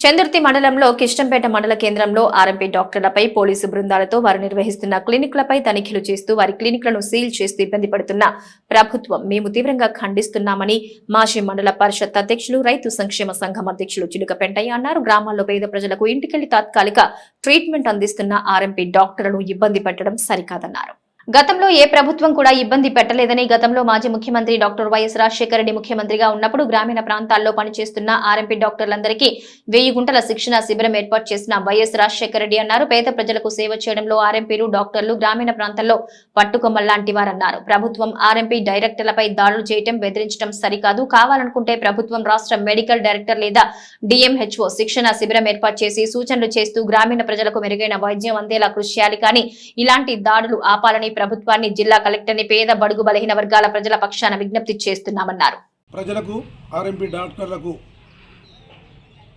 చందుర్తి మండలంలో కిష్టంపేట మండల కేంద్రంలో ఆర్ఎంపీ డాక్టర్లపై పోలీసు బృందాలతో వారు నిర్వహిస్తున్న క్లినిక్లపై తనిఖీలు చేస్తూ వారి క్లినిక్లను సీల్ చేస్తూ ఇబ్బంది పడుతున్న ప్రభుత్వం మేము తీవ్రంగా ఖండిస్తున్నామని మాజీ మండల పరిషత్ అధ్యక్షులు రైతు సంక్షేమ సంఘం అధ్యక్షులు చిలుక పెంటయ్య అన్నారు. గ్రామాల్లో పేద ప్రజలకు ఇంటికెళ్ళి తాత్కాలిక ట్రీట్మెంట్ అందిస్తున్న ఆర్ఎంపీ డాక్టర్లను ఇబ్బంది పెట్టడం సరికాదన్నారు. గతంలో ఏ ప్రభుత్వం కూడా ఇబ్బంది పెట్టలేదని గతంలో మాజీ ముఖ్యమంత్రి డాక్టర్ వైఎస్ రాజశేఖర రెడ్డి ముఖ్యమంత్రిగా ఉన్నప్పుడు గ్రామీణ ప్రాంతాల్లో పనిచేస్తున్న ఆర్ఎంపీ డాక్టర్లందరికీ వెయ్యి గుంటల శిక్షణ శిబిరం ఏర్పాటు చేసిన వైఎస్ రాజశేఖర రెడ్డి అన్నారు. పేద ప్రజలకు సేవ చేయడంలో ఆర్ఎంపీలు డాక్టర్లు గ్రామీణ ప్రాంతాల్లో పట్టుకొమ్మల్లాంటి వారన్నారు. ప్రభుత్వం ఆర్ఎంపీ డైరెక్టర్లపై దాడులు చేయటం బెదిరించడం సరికాదు. కావాలనుకుంటే ప్రభుత్వం రాష్ట్ర మెడికల్ డైరెక్టర్ లేదా డిఎంహెచ్ఓ శిక్షణ శిబిరం ఏర్పాటు చేసి సూచనలు చేస్తూ గ్రామీణ ప్రజలకు మెరుగైన వైద్యం అందేలా కృషి చేయాలి కానీ ఇలాంటి దాడులు ఆపాలని ప్రభుత్వాన్ని జిల్లా కలెక్టర్ని పేద బడుగు బలహీన వర్గాల ప్రజల పక్షాన విజ్ఞప్తి చేస్తున్నామన్నారు. ప్రజలకు ఆర్ఎంపీ డాక్టర్లకు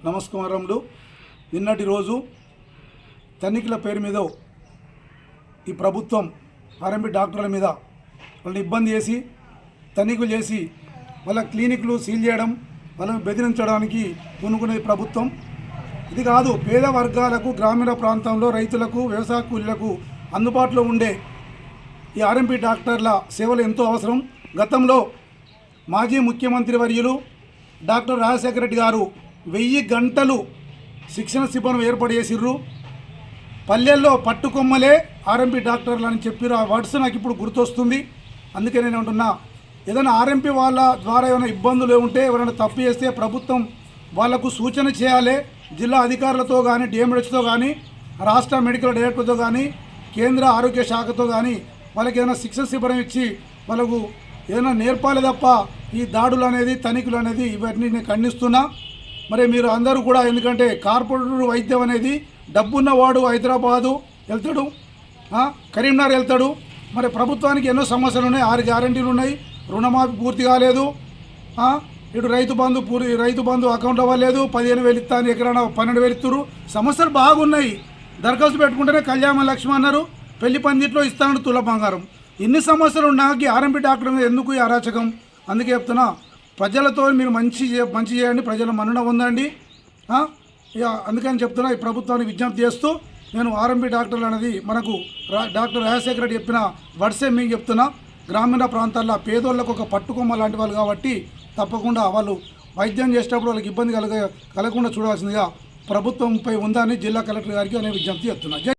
నమస్కారములు. నిన్నటి రోజు తనిఖీల పేరు మీద ఈ ప్రభుత్వం ఆర్ఎంపీ డాక్టర్ల మీద వాళ్ళని ఇబ్బంది చేసి తనిఖీలు చేసి వాళ్ళ క్లినిక్లు సీల్ చేయడం వాళ్ళని బెదిరించడానికి పూనుకునేది ప్రభుత్వం. ఇది కాదు పేద వర్గాలకు గ్రామీణ ప్రాంతంలో రైతులకు వ్యవసాయ కూలీలకు అందుబాటులో ఉండే ఈ ఆర్ఎంపీ డాక్టర్ల సేవలు ఎంతో అవసరం. గతంలో మాజీ ముఖ్యమంత్రి వర్యులు డాక్టర్ రాజశేఖర రెడ్డి గారు వెయ్యి గంటలు శిక్షణ శిబిరం ఏర్పాటు చేసిర్రు. పల్లెల్లో పట్టుకొమ్మలే ఆర్ఎంపీ డాక్టర్లు అని చెప్పిర్రు. ఆ వర్డ్స్ నాకు ఇప్పుడు గుర్తొస్తుంది. అందుకే నేను అంటున్నా ఏదైనా ఆర్ఎంపీ వాళ్ళ ద్వారా ఏమైనా ఇబ్బందులు ఉంటే ఎవరైనా తప్పు చేస్తే ప్రభుత్వం వాళ్ళకు సూచన చేయాలి. జిల్లా అధికారులతో కానీ డిఎంహెచ్తో కానీ రాష్ట్ర మెడికల్ డైరెక్టర్తో కానీ కేంద్ర ఆరోగ్య శాఖతో కానీ వాళ్ళకి ఏదైనా శిక్షణ శిబిరం ఇచ్చి వాళ్ళకు ఏదైనా నేర్పాలి తప్ప ఈ దాడులు అనేది తనిఖీలు అనేది ఇవన్నీ నేను ఖండిస్తున్నా. మరి మీరు అందరూ కూడా ఎందుకంటే కార్పొరేటర్ వైద్యం అనేది డబ్బున్నవాడు హైదరాబాదు వెళ్తాడు. కరీంనగర్ వెళ్తాడు. మరి ప్రభుత్వానికి ఎన్నో సమస్యలు ఉన్నాయి ఆరు గ్యారంటీలు ఉన్నాయి. రుణమాఫీ పూర్తి కాలేదు. ఇటు రైతు బంధు పూర్తి రైతు బంధు అకౌంట్ అవ్వలేదు. పదిహేను వేలు ఇస్తాను అని ఎకరాన పన్నెండు వేలు ఇస్తున్నారు సమస్యలు బాగున్నాయి. దరఖాస్తు పెట్టుకుంటేనే కళ్యాణ లక్ష్మి అన్నారు. పెళ్ళి పందిట్లో ఇస్తాను తుల బంగారం. ఎన్ని సమస్యలు ఉన్నా ఆర్ఎంపీ డాక్టర్ మీద ఎందుకు ఈ అరాచకం? అందుకే చెప్తున్నా ప్రజలతో మీరు మంచి మంచి చేయండి ప్రజల మన్నన ఉందండి ఇక అందుకని చెప్తున్నా ఈ ప్రభుత్వానికి విజ్ఞప్తి చేస్తూ నేను ఆర్ఎంపీ డాక్టర్లు అనేది మనకు రా డాక్టర్ రాజశేఖర రెడ్డి చెప్పిన వర్సే మీకు చెప్తున్నా. గ్రామీణ ప్రాంతాల్లో పేదోళ్ళకు ఒక పట్టుకొమ్మ లాంటి వాళ్ళు కాబట్టి తప్పకుండా వాళ్ళు వైద్యం చేసేటప్పుడు వాళ్ళకి ఇబ్బంది కలగ కలగకుండా చూడాల్సిందిగా ప్రభుత్వంపై ఉందని జిల్లా కలెక్టర్ గారికి నేను విజ్ఞప్తి చేస్తున్నా.